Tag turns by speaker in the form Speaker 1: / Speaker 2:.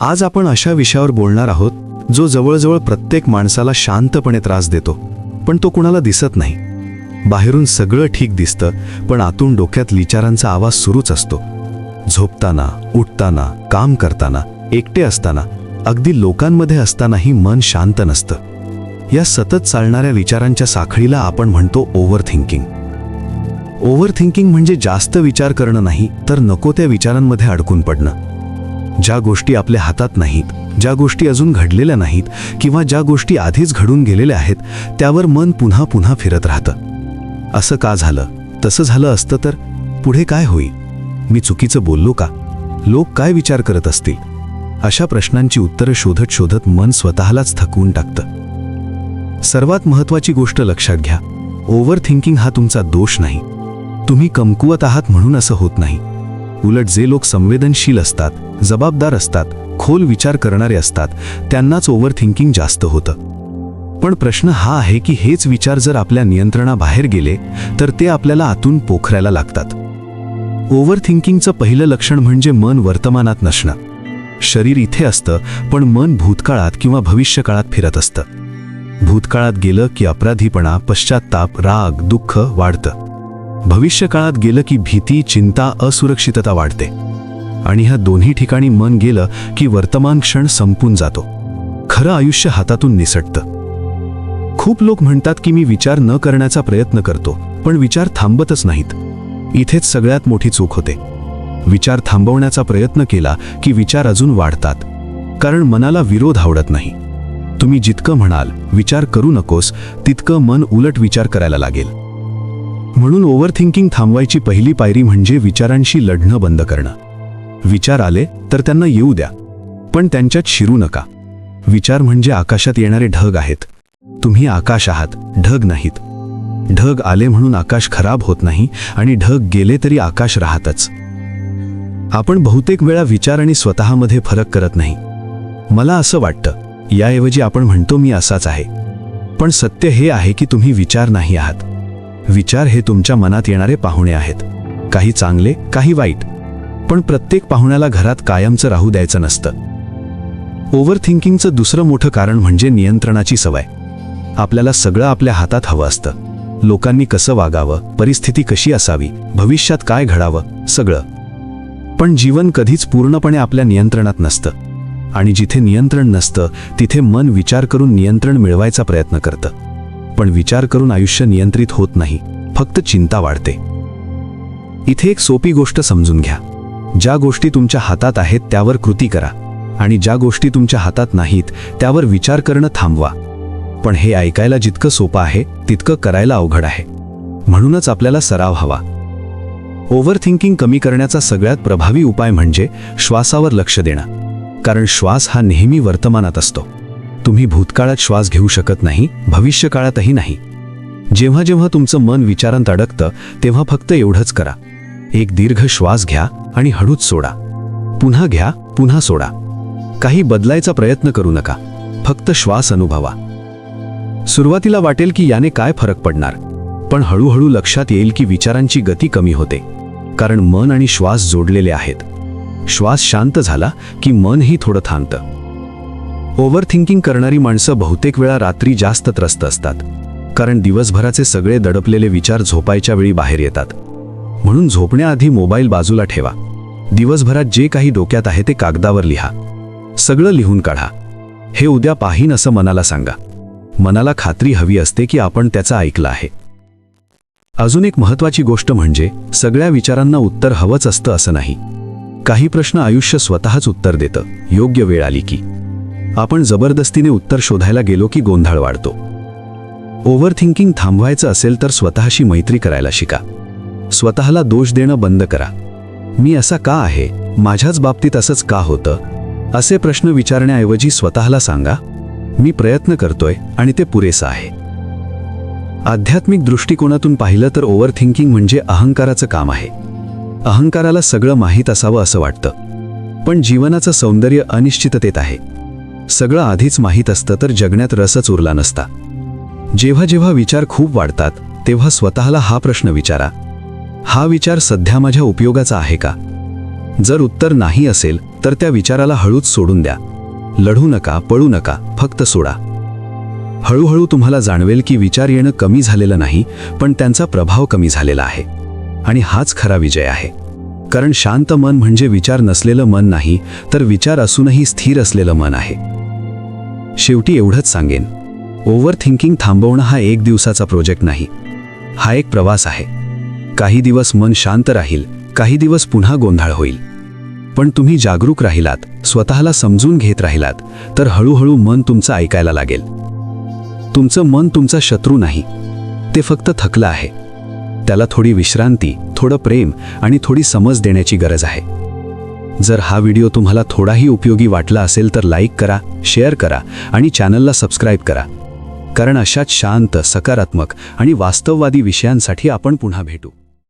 Speaker 1: आज आपण अशा विषयावर बोलणार आहोत जो जवळजवळ प्रत्येक माणसाला शांतपणे त्रास देतो पण तो कुणाला दिसत नाही. बाहेरून सगळं ठीक दिसतं पण आतून डोक्यात विचारांचा आवाज सुरूच असतो. झोपताना उठताना काम करताना एकटे असताना अगदी लोकांमध्ये असतानाही मन शांत नसतं. या सतत चालणाऱ्या विचारांच्या साखळीला आपण म्हणतो ओव्हर थिंकिंग ओव्हर थिंकिंग म्हणजे जास्त विचार करणं नाही तर नको त्या विचारांमध्ये अडकून पडणं. ज्या गोष्टी आपल्या हातात नाहीत ज्या गोष्टी अजून घडलेल्या नाहीत किंवा ज्या गोष्टी आधीच घडून गेलेल्या आहेत त्यावर मन पुन्हा पुन्हा फिरत राहतं. असं का झालं? तसं झालं असतं तर पुढे काय होईल? मी चुकीचं बोललो का? लोक काय विचार करत असतील? अशा प्रश्नांची उत्तरं शोधत शोधत मन स्वतःलाच थकवून टाकतं. सर्वात महत्वाची गोष्ट लक्षात घ्या. ओव्हर थिंकिंग हा तुमचा दोष नाही. तुम्ही कमकुवत आहात म्हणून असं होत नाही. उलट जे लोक संवेदनशील असतात जबाबदार असतात खोल विचार करणारे असतात त्यांनाच ओव्हर थिंकिंग जास्त होतं. पण प्रश्न हा आहे की हेच विचार जर आपल्या नियंत्रणाबाहेर गेले तर ते आपल्याला आतून पोखरायला लागतात. ओव्हर थिंकिंगचं पहिलं लक्षण म्हणजे मन वर्तमानात नसणं. शरीर इथे असतं पण मन भूतकाळात किंवा भविष्यकाळात फिरत असतं. भूतकाळात गेलं की अपराधीपणा पश्चाताप राग दुःख वाढतं. भविष्यकाळात गेलं की भीती चिंता असुरक्षितता वाढते. आणि ह्या दोन्ही ठिकाणी मन गेलं की वर्तमान क्षण संपून जातो. खरं आयुष्य हातातून निसटतं. खूप लोक म्हणतात की मी विचार न करण्याचा प्रयत्न करतो पण विचार थांबतच नाहीत. इथेच सगळ्यात मोठी चूक होते. विचार थांबवण्याचा प्रयत्न केला की विचार अजून वाढतात. कारण मनाला विरोध आवडत नाही. तुम्ही जितकं म्हणाल विचार करू नकोस तितकं मन उलट विचार करायला लागेल. म्हणून ओव्हर थिंकिंग थांबवायची पहिली पायरी म्हणजे विचारांशी लढणं बंद करणं. विचार आले तर त्यांना येऊ द्या पण त्यांच्यात शिरू नका. विचार म्हणजे आकाशात येणारे ढग आहेत. तुम्ही आकाश आहात ढग नाहीत. ढग आले म्हणून आकाश खराब होत नाही आणि ढग गेले तरी आकाश राहतच. आपण बहुतेक वेळा विचार आणि स्वतःमध्ये फरक करत नाही. मला असं वाटतं याऐवजी आपण म्हणतो मी असाच आहे. पण सत्य हे आहे की तुम्ही विचार नाही आहात. विचार हे तुमच्या मनात येणारे पाहुणे आहेत. काही चांगले काही वाईट. पण प्रत्येक पाहुण्याला घरात कायमचं राहू द्यायचं नसतं. ओव्हर थिंकिंगचं दुसरं मोठं कारण म्हणजे नियंत्रणाची सवय. आपल्याला सगळं आपल्या हातात हवं असतं. लोकांनी कसं वागावं परिस्थिती कशी असावी भविष्यात काय घडावं सगळं. पण जीवन कधीच पूर्णपणे आपल्या नियंत्रणात नसतं. आणि जिथे नियंत्रण नसतं तिथे मन विचार करून नियंत्रण मिळवायचा प्रयत्न करतं. पण विचार करून आयुष्य नियंत्रित होत नाही. फक्त चिंता वाढते. इथे एक सोपी गोष्ट समजून घ्या. ज्या गोष्टी तुमच्या हातात आहेत त्यावर कृती करा. आणि ज्या गोष्टी तुमच्या हातात नाहीत त्यावर विचार करणं थांबवा. पण हे ऐकायला जितकं सोपं आहे तितकं करायला अवघड आहे. म्हणूनच आपल्याला सराव हवा. ओव्हर थिंकिंग कमी करण्याचा सगळ्यात प्रभावी उपाय म्हणजे श्वासावर लक्ष देणं. कारण श्वास हा नेहमी वर्तमानात असतो. तुम्ही भूतकाळात श्वास घेऊ शकत नाही भविष्यकाळातही नाही. जेव्हा जेव्हा तुमचं मन विचारांत अडकतं तेव्हा फक्त एवढंच करा. एक दीर्घ श्वास घ्या आणि हळूच सोडा. पुन्हा घ्या पुन्हा सोडा. काही बदलायचा प्रयत्न करू नका. फक्त श्वास अनुभवा. सुरुवातीला वाटेल की याने काय फरक पडणार. पण हळूहळू लक्षात येईल की विचारांची गती कमी होते. कारण मन आणि श्वास जोडलेले आहेत. श्वास शांत झाला की मनही थोडं थांबतं. ओव्हर थिंकिंग करणारी माणसं बहुतेक वेळा रात्री जास्त त्रस्त असतात. कारण दिवसभराचे सगळे दडपलेले विचार झोपायच्या वेळी बाहेर येतात. म्हणून झोपण्याआधी मोबाईल बाजूला ठेवा. दिवसभरात जे काही डोक्यात आहे ते कागदावर लिहा. सगळं लिहून काढा. हे उद्या पाहीन असं मनाला सांगा. मनाला खात्री हवी असते की आपण त्याचं ऐकलं आहे. अजून एक महत्वाची गोष्ट म्हणजे सगळ्या विचारांना उत्तर हवंच असतं असं नाही. काही प्रश्न आयुष्य स्वतःच उत्तर देतं. योग्य वेळ आली की. आपण जबरदस्तीने उत्तर शोधायला गेलो की गोंधळ वाढतो. ओव्हर थिंकिंग थांबवायचं असेल तर स्वतःशी मैत्री करायला शिका. स्वतःला दोष देणं बंद करा. मी असा का आहे? माझ्याच बाबतीत असंच का होतं? असे प्रश्न विचारण्याऐवजी स्वतःला सांगा मी प्रयत्न करतोय आणि ते पुरेसं आहे. आध्यात्मिक दृष्टिकोनातून पाहिलं तर ओव्हर थिंकिंग म्हणजे अहंकाराचं काम आहे. अहंकाराला सगळं माहीत असावं असं वाटतं. पण जीवनाचं सौंदर्य अनिश्चिततेत आहे. सगळं आधीच माहीत असतं तर जगण्यात रसच उरला नसता. जेव्हा जेव्हा विचार खूप वाढतात तेव्हा स्वतःला हा प्रश्न विचारा. हा विचार सध्या माझ्या उपयोगाचा आहे का? जर उत्तर नाही असेल तर त्या विचाराला हळूच सोडून द्या. लढू नका पळू नका फक्त सोडा. हळूहळू तुम्हाला जाणवेल की विचार येणं कमी झालेलं नाही पण त्यांचा प्रभाव कमी झालेला आहे. आणि हाच खरा विजय आहे. कारण शांत मन म्हणजे विचार नसलेलं मन नाही तर विचार असूनही स्थिर असलेलं मन आहे. शेवटी एवढंच सांगेन. ओव्हर थिंकिंग थांबवणं हा एक दिवसाचा प्रोजेक्ट नाही. हा एक प्रवास आहे. काही दिवस मन शांत राहील काही दिवस पुन्हा गोंधळ होईल. पण तुम्ही जागरूक राहिलात स्वतःला समजून घेत राहिलात तर हळूहळू मन तुमचं ऐकायला लागेल. तुमचं मन तुमचा शत्रू नाही. ते फक्त थकलं आहे. त्याला थोडी विश्रांती थोडं प्रेम आणि थोडी समज देण्याची गरज आहे. जर हा व्हिडिओ तुम्हाला थोडाही उपयोगी वाटला असेल तर लाईक करा शेअर करा आणि चॅनलला सबस्क्राईब करा. कारण अशाच शांत सकारात्मक आणि वास्तववादी विषयांसाठी आपण पुन्हा भेटू.